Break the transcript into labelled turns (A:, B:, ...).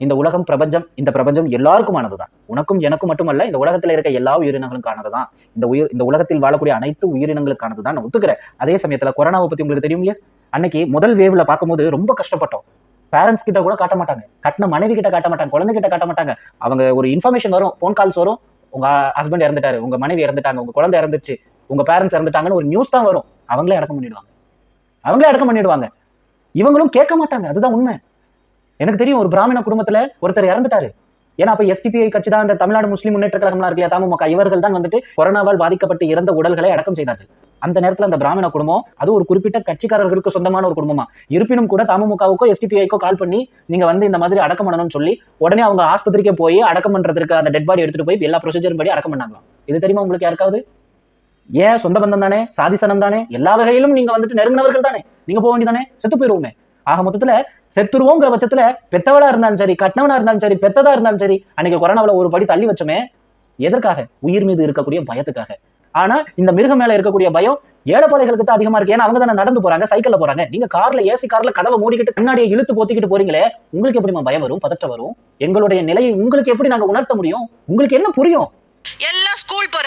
A: இந்த உலகம் பிரபஞ்சம் இந்த பிரபஞ்சம் எல்லாருக்குமானது தான் உனக்கும் எனக்கும் மட்டுமல்ல இந்த உலகத்தில் இருக்க எல்லா உயிரினங்களுக்கானதுதான் இந்த உயிர் இந்த உலகத்தில் வாழக்கூடிய அனைத்து உயிரினங்களுக்கானது தான் நான் ஒத்துக்கிறேன். அதே சமயத்தில் கொரோனாவை பற்றி உங்களுக்கு தெரியும் இல்லையா? அன்னைக்கு முதல் வேவ்ல பார்க்கும்போது ரொம்ப கஷ்டப்பட்டோம். பேரண்ட்ஸ் கிட்ட கூட காட்ட மாட்டாங்க. கட்டின மனைவி கிட்ட காட்ட மாட்டாங்க. குழந்தை கிட்ட காட்ட மாட்டாங்க. அவங்க ஒரு இன்ஃபர்மேஷன் வரும் ஃபோன் கால்ஸ் வரும். உங்க ஹஸ்பண்ட் இறந்துட்டாரு உங்க மனைவி இறந்துட்டாங்க உங்க குழந்தை இறந்துச்சு உங்க பேரண்ட்ஸ் இறந்துட்டாங்கன்னு ஒரு நியூஸ் தான் வரும். அவங்களே அடக்கம் பண்ணிடுவாங்க. அவங்களே அடக்கம் பண்ணிடுவாங்க. இவங்களும் கேட்க மாட்டாங்க. அதுதான் உண்மை. எனக்கு தெரியும் ஒரு பிராமண குடும்பத்துல ஒருத்தர் இறந்துட்டாரு. ஏன்னா அப்ப எஸ்டிபிஐ கட்சி தான் இந்த தமிழ்நாடு முஸ்லீம் முன்னேற்ற கழகம்லாம் இருக்கு இல்லையா தமுக இவர்கள் தான் வந்துட்டு கொரோனாவால் பாதிக்கப்பட்டு இறந்த உடல்களை அடக்கம் செய்தார்கள். அந்த நேரத்துல அந்த பிராமண குடும்பம் அது ஒரு குறிப்பிட்ட கட்சிக்காரர்களுக்கு சொந்தமான ஒரு குடும்பமா. இருப்பினும் கூட தமுகவுக்கோ எஸ்டிபிஐக்கோ கால் பண்ணி நீங்க வந்து இந்த மாதிரி அடக்கம் பண்ணணும்னு சொல்லி உடனே அவங்க ஆஸ்பத்திரிக்கே போய் அடக்கம் பண்றதுக்கு அந்த டெட் பாடி எடுத்துட்டு போய் எல்லா ப்ரொசீஜரும் படி அடக்கம் பண்ணாங்களாம். இது தெரியுமா உங்களுக்கு யாருக்காவது? ஏன்? சொந்த பந்தம் தானே? சாதிசனம் தானே? எல்லா வகையிலும் நீங்க வந்துட்டு நெருங்கினவர்கள் தானே? நீங்க போக வேண்டியதானே செத்து போயிருவோமே. ஆக மொத்தத்துல செத்துருவோங்கிற பட்சத்துல பெத்தவளா இருந்தாலும் சரி கட்டினவனா இருந்தாலும் சரி பெத்ததா இருந்தாலும் சரி அன்னைக்கு கொரோனாவில் ஒரு படி தள்ளி வச்சோமே எதற்காக? உயிர் மீது இருக்கக்கூடிய பயத்துக்காக. ஆனா இந்த மிருகம் மேல இருக்கக்கூடிய பயம் ஏழைப்பாளைகளுக்கு தான் அதிகமா இருக்கு. ஏன்னா அவங்க தானே நடந்து போறாங்க சைக்கிள்ல போறாங்க. நீங்க கார்ல ஏசி கார்ல கதவை மூடிக்கிட்டு கண்ணாடியை இழுத்து போத்திக்கிட்டு போறீங்களே உங்களுக்கு எப்படிமா பயம் வரும் பதற்றம் வரும்? எங்களுடைய நிலையை உங்களுக்கு எப்படி நாங்க உணர்த்த முடியும்? உங்களுக்கு என்ன புரியும்?
B: எல்லாம் ஸ்கூல் போற